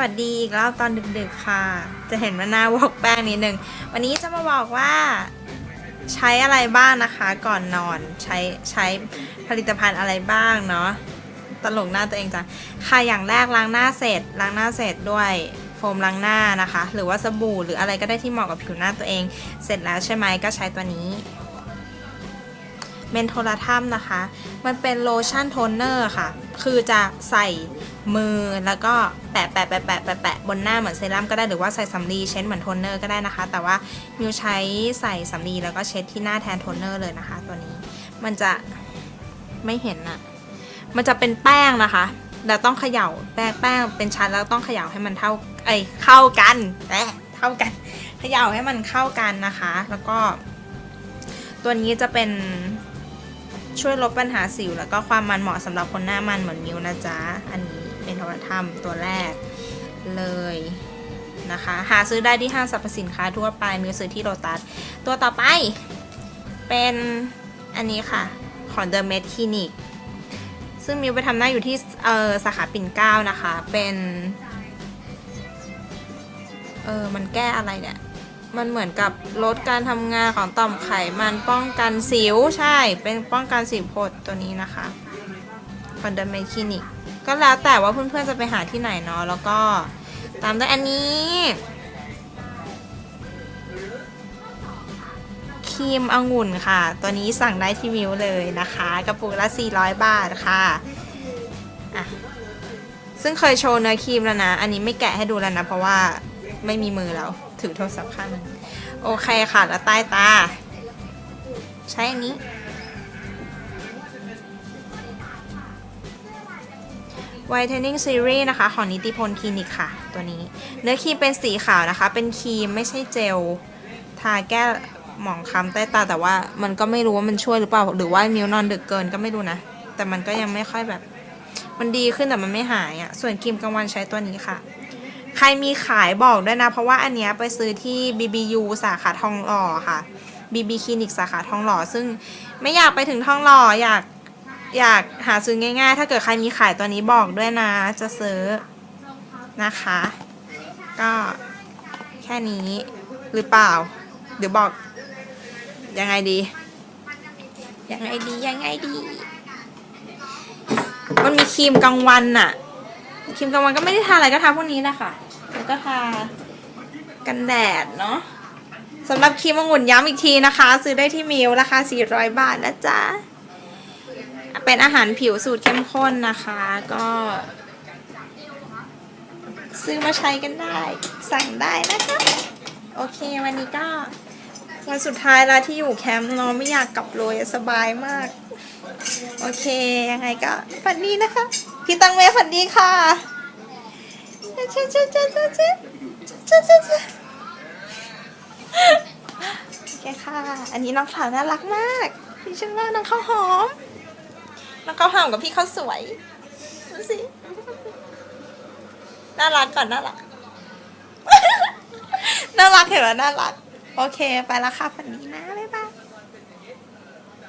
วัสดีอีกแล้วตอนดึกๆค่ะ จะเห็นว่าหน้าวอกแป้งนิดนึง วันนี้จะมาบอกว่าใช้อะไรบ้างนะคะก่อนนอนใช้ใช้ผลิตภัณฑ์อะไรบ้างเนาะตลกหน้าตัวเองจังค่ะอย่างแรกล้างหน้าเสร็จล้างหน้าเสร็จด้วยโฟมล้างหน้านะคะ หรือว่าสบู่หรืออะไรก็ได้ที่เหมาะกับผิวหน้าตัวเอง เสร็จแล้วใช่ไหมก็ใช้ตัวนี้ เมนโทรทัมนะคะ มันเป็นโลชั่นโทนเนอร์ค่ะ คือจะใส่มือแล้วก็แปะแปะแปะแปะแปะแปะบนหน้าเหมือนเซรั่มก็ได้หรือว่าใส่สำลีเช็ดเหมือนโทนเนอร์ก็ได้นะคะ แต่ว่ามิวใช้ใส่สำลีแล้วก็เช็ดที่หน้าแทนโทนเนอร์เลยนะคะ ตัวนี้มันจะไม่เห็นอะมันจะเป็นแป้งนะคะแล้วต้องเขย่าแป้งแป้งเป็นชั้นแล้วต้องเขย่าให้มันเท่าไอยเข้ากันแหมเท่ากันเขย่าให้มันเข้ากันนะคะ แล้วก็ ตัวนี้จะเป็น ช่วยลดปัญหาสิว แล้วก็ความมันเหมาะสำหรับคนหน้ามันเหมือนมิวนะจ๊ะ อันนี้เป็นโทรทัศน์ตัวแรกเลยนะคะ หาซื้อได้ที่ห้างสรรพสินค้าทั่วไปมิวซื้อที่โลตัส ตัวต่อไปเป็นอันนี้ค่ะ ของ The Med Clinic ซึ่งมิวไปทำหน้าอยู่ที่เออสาขาปิ่นเกล้านะคะ เป็น เออมันแก้อะไรเนี่ย มันเหมือนกับลดการทำงานของต่อมไขมันป้องกันสิวใช่ เป็นป้องกันสิวโพดตัวนี้นะคะคอนเดอร์เมคลินิกก็แล้วแต่ว่าเพื่อนๆจะไปหาที่ไหนเนาะแล้วก็ตามด้วยอันนี้ครีมองุ่นค่ะ ตัวนี้สั่งได้ที่มิวเลยนะคะกระปุกละ 400 บาทค่ะอะ ซึ่งเคยโชว์เนื้อครีมแล้วนะ อันนี้ไม่แกะให้ดูแล้วนะ เพราะว่า ไม่มีมือแล้ว ถือโทรศัพท์ข้างนึงโอเคค่ะ แล้วใต้ตา ใช้อันนี้ Whitening Series นะคะ ของนิติพลคลินิกค่ะ ตัวนี้ เนื้อครีมเป็นสีขาวนะคะ เป็นครีมไม่ใช่เจล ทาแก้หมองคล้ำใต้ตา แต่ว่ามันก็ไม่รู้ว่ามันช่วยหรือเปล่า หรือว่ามิวนอนดึกเกินก็ไม่รู้นะ แต่มันก็ยังไม่ค่อยแบบ มันดีขึ้นแต่มันไม่หายอะ่ะ ส่วนครีมกลางวันใช้ตัวนี้ค่ะ ใครมีขายบอกด้วยนะ เพราะว่าอันเนี้ยไปซื้อที่ BBU สาขาทองหล่อค่ะ BB คลินิกสาขาทองหล่อซึ่งไม่อยากไปถึงทองหล่ออยากอยากหาซื้อง่ายๆ ถ้าเกิดใครมีขายตัวนี้บอกด้วยนะ จะซื้อนะคะ ก็แค่นี้หรือเปล่า หรือบอก ยังไงดี ยังไงดียังไงดี มันมีครีมกลางวันน่ะ ครีมกลางวันก็ไม่ได้ทาอะไรก็ทาพวกนี้แหละค่ะแล้วก็ทากันแดดเนาะสำหรับครีมองุ่นย้ำอีกทีนะคะ ซื้อได้ที่มิวราคา 400 บาทนะจ๊ะ เป็นอาหารผิวสูตรเข้มข้นนะคะ ก็ ซื้อมาใช้กันได้ สั่งได้นะคะ โอเควันนี้ก็ วันสุดท้ายแล้วที่อยู่แคมป์เนาะไม่อยากกลับเลยสบายมาก โอเคยังไงก็ฝันดีนะคะ พี่ตังเมฝันดีค่ะเจ๊เจ๊เจ๊เจ๊เจ๊เจ๊เจ๊โอเคค่ะ อันนี้น้องสาวน่ารักมากดิฉันว่าน้องข้าวหอม น้องข้าวหอมกับพี่ข้าวสวยดูสิน่ารักก่อนน่ารัก น่ารักเห็นไหมน่ารัก โอเคไปละค่ะฝันดี